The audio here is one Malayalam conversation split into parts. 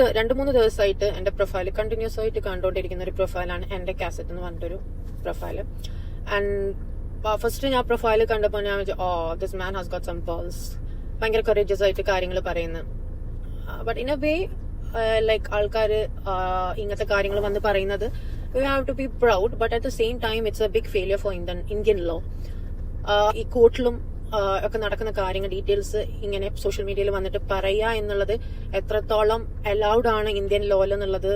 രണ്ട് മൂന്ന് ദിവസമായിട്ട് എന്റെ പ്രൊഫൈൽ കണ്ടിന്യൂസ് ആയിട്ട് കണ്ടുകൊണ്ടിരിക്കുന്ന ഒരു പ്രൊഫൈലാണ് എന്റെ കാസറ്റ് എന്ന് പറഞ്ഞിട്ടൊരു പ്രൊഫൈൽ ആൻഡ് ഫസ്റ്റ് ഞാൻ പ്രൊഫൈൽ കണ്ടപ്പോൾ ഞാൻ ഓ this man has got some pearls ഭയങ്കര കൊറേജസ് ആയിട്ട് കാര്യങ്ങൾ പറയുന്നു. But in a way like ആൾക്കാർ ഇങ്ങനത്തെ കാര്യങ്ങൾ വന്ന് പറയുന്നത് you have to be proud but at the same time it's a big failure for Indian Indian law ഈ കോർട്ടിലും ഒക്കെ നടക്കുന്ന കാര്യങ്ങൾ ഡീറ്റെയിൽസ് ഇങ്ങനെ സോഷ്യൽ മീഡിയയിൽ വന്നിട്ട് പറയുക എന്നുള്ളത് എത്രത്തോളം അലൗഡ് ആണ് ഇന്ത്യൻ ലോയിൽ എന്നുള്ളത്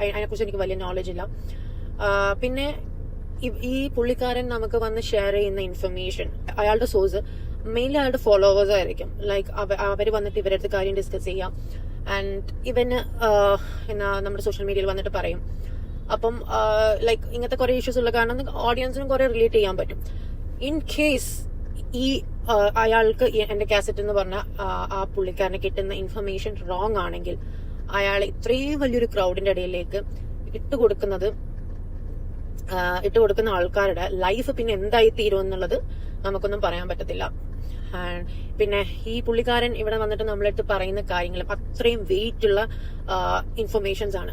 അതിനെക്കുറിച്ച് എനിക്ക് വലിയ നോളജ് ഇല്ല. പിന്നെ ഈ പുള്ളിക്കാരൻ നമുക്ക് വന്ന് ഷെയർ ചെയ്യുന്ന ഇൻഫർമേഷൻ അയാളുടെ സോഴ്സ് മെയിൻലി അയാളുടെ ഫോളോവേഴ്സ് ആയിരിക്കും. ലൈക്ക് അവർ വന്നിട്ട് ഇവരുടെ അടുത്ത് കാര്യം ഡിസ്കസ് ചെയ്യാം. ആൻഡ് ഇവന് എന്നാ നമ്മുടെ സോഷ്യൽ മീഡിയയിൽ വന്നിട്ട് പറയും. അപ്പം ലൈക്ക് ഇങ്ങനത്തെ കുറെ ഇഷ്യൂസ് ഉള്ള കാരണം ഓഡിയൻസിനും കുറെ റിലേറ്റ് ചെയ്യാൻ പറ്റും. ഇൻ കേസ് ഈ അയാൾക്ക് എന്റെ കാസറ്റ് എന്ന് പറഞ്ഞ ആ, പുള്ളിക്കാരന് കിട്ടുന്ന ഇൻഫർമേഷൻ റോങ് ആണെങ്കിൽ അയാൾ ഇത്രയും വലിയൊരു ക്രൗഡിന്റെ ഇടയിലേക്ക് ഇട്ട് കൊടുക്കുന്നത് ഇട്ട് കൊടുക്കുന്ന ആൾക്കാരുടെ ലൈഫ് പിന്നെ എന്തായി തീരും എന്നുള്ളത് നമുക്കൊന്നും പറയാൻ പറ്റത്തില്ല. പിന്നെ ഈ പുള്ളിക്കാരൻ ഇവിടെ വന്നിട്ട് നമ്മളെടുത്ത് പറയുന്ന കാര്യങ്ങൾ അത്രയും വെയിറ്റ് ഉള്ള ഇൻഫർമേഷൻസ് ആണ്.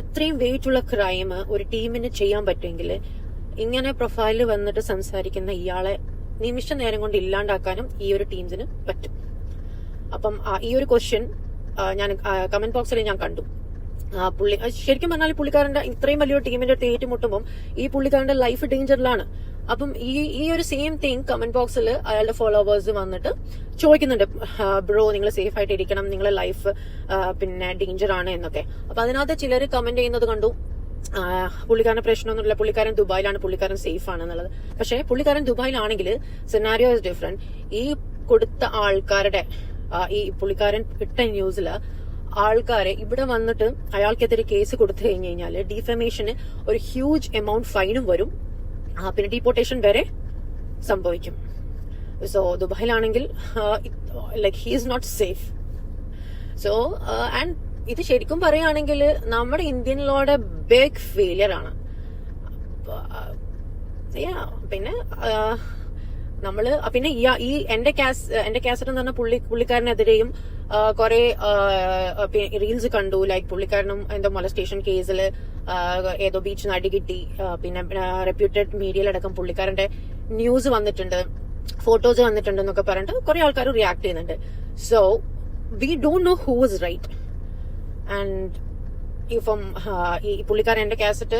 അത്രയും വെയിറ്റ് ഉള്ള ക്രൈം ഒരു ടീമിന് ചെയ്യാൻ പറ്റുമെങ്കിൽ ഇങ്ങനെ പ്രൊഫൈലിൽ വന്നിട്ട് സംസാരിക്കുന്ന ഇയാളെ നിമിഷ നേരം കൊണ്ട് ഇല്ലാണ്ടാക്കാനും ഈ ഒരു ടീംസിന് പറ്റും. അപ്പം ഈ ഒരു ക്വസ്റ്റ്യൻ ഞാൻ കമന്റ് ബോക്സിൽ ഞാൻ കണ്ടു. പുള്ളി ശരിക്കും പറഞ്ഞാൽ പുള്ളിക്കാരന്റെ ഇത്രയും വലിയൊരു ടീമിന്റെ അടുത്ത് ഏറ്റുമുട്ടുമ്പോൾ ഈ പുള്ളിക്കാരന്റെ ലൈഫ് ഡേഞ്ചറിലാണ് അപ്പം ഈ ഈ ഒരു സെയിം തിങ് കമന്റ് ബോക്സിൽ അയാളുടെ ഫോളോവേഴ്സ് വന്നിട്ട് ചോദിക്കുന്നുണ്ട്. ബ്രോ നിങ്ങൾ സേഫ് ആയിട്ട് ഇരിക്കണം നിങ്ങളെ ലൈഫ് പിന്നെ ഡേഞ്ചർ ആണ് എന്നൊക്കെ. അപ്പൊ അതിനകത്ത് ചിലർ കമന്റ് ചെയ്യുന്നത് കണ്ടു. പുള്ളിക്കാരന് പ്രശ്നമൊന്നുമില്ല. പുള്ളിക്കാരൻ ദുബായിലാണ്. പുള്ളിക്കാരൻ സേഫ് ആണെന്നുള്ളത് പക്ഷേ പുള്ളിക്കാരൻ ദുബായിലാണെങ്കിൽ സെനാരിയോ ഇസ് ഡിഫറെന്റ് ഈ കൊടുത്ത ആൾക്കാരുടെ ഈ പുള്ളിക്കാരൻ ഇട്ട ന്യൂസിൽ ആൾക്കാരെ ഇവിടെ വന്നിട്ട് അയാൾക്കെതിരെ കേസ് കൊടുത്തു കഴിഞ്ഞു കഴിഞ്ഞാൽ ഡിഫമേഷന് ഒരു ഹ്യൂജ് എമൗണ്ട് ഫൈനും വരും. പിന്നെ ഡീപ്പോർട്ടേഷൻ വരെ സംഭവിക്കും. So ദുബായിലാണെങ്കിൽ like he is not safe so and ഇത് ശരിക്കും പറയുകയാണെങ്കിൽ നമ്മുടെ ഇന്ത്യൻ ലോയുടെ ബിഗ് ഫെയിലിയർ ആണ്. പിന്നെ നമ്മൾ പിന്നെ ഈ- എന്റെ കാസ് എന്റെ കാസറ്റ് എന്ന് പറഞ്ഞ പുള്ളി പുള്ളിക്കാരനെതിരെയും കുറെ റീൽസ് കണ്ടു. ലൈക് പുള്ളിക്കാരനും എന്തോ മൊലസ്റ്റേഷൻ കേസിൽ ഏതോ ബീച്ച് നടി കിട്ടി. പിന്നെ റെപ്യൂട്ടഡ് മീഡിയയിലടക്കം പുള്ളിക്കാരന്റെ ന്യൂസ് വന്നിട്ടുണ്ട്. ഫോട്ടോസ് വന്നിട്ടുണ്ട് എന്നൊക്കെ പറഞ്ഞിട്ട് കുറെ ആൾക്കാർ റിയാക്ട് ചെയ്യുന്നുണ്ട്. So we don't know who is right and ഇപ്പം ആ, ഈ പുള്ളിക്കാരൻ എന്റെ കാസറ്റ്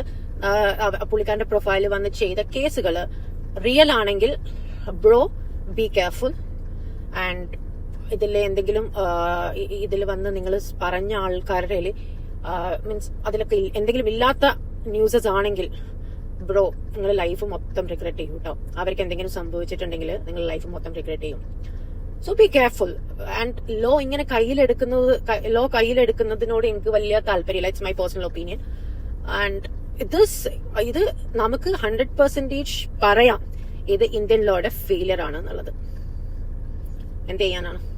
പുള്ളിക്കാരന്റെ പ്രൊഫൈൽ വന്ന് ചെയ്ത കേസുകൾ റിയൽ ആണെങ്കിൽ ബ്രോ ബി കെയർഫുൾ ആൻഡ് ഇതിൽ എന്തെങ്കിലും ഇതിൽ വന്ന് നിങ്ങൾ പറഞ്ഞ ആൾക്കാരുടെ മീൻസ് അതിലൊക്കെ എന്തെങ്കിലും ഇല്ലാത്ത ന്യൂസസ് ആണെങ്കിൽ ബ്രോ നിങ്ങൾ ലൈഫ് മൊത്തം റിഗ്രറ്റ് ചെയ്യും കേട്ടോ അവർക്ക് എന്തെങ്കിലും സംഭവിച്ചിട്ടുണ്ടെങ്കിൽ നിങ്ങൾ ലൈഫ് മൊത്തം റിഗ്രറ്റ് ചെയ്യും. So be careful and law ഇങ്ങനെ കയ്യിലെടുക്കുന്നത് ലോ കയ്യിലെടുക്കുന്നതിനോട് എനിക്ക് വലിയ താല്പര്യമില്ല. It's my personal opinion and ഇത് ഇത് നമുക്ക് ഹൺഡ്രഡ് പെർസെന്റേജ് പറയാം. ഇത് ഇന്ത്യൻ ലോയുടെ ഫെയിലിയർ ആണ് എന്നുള്ളത്. എന്ത് ചെയ്യാനാണ്?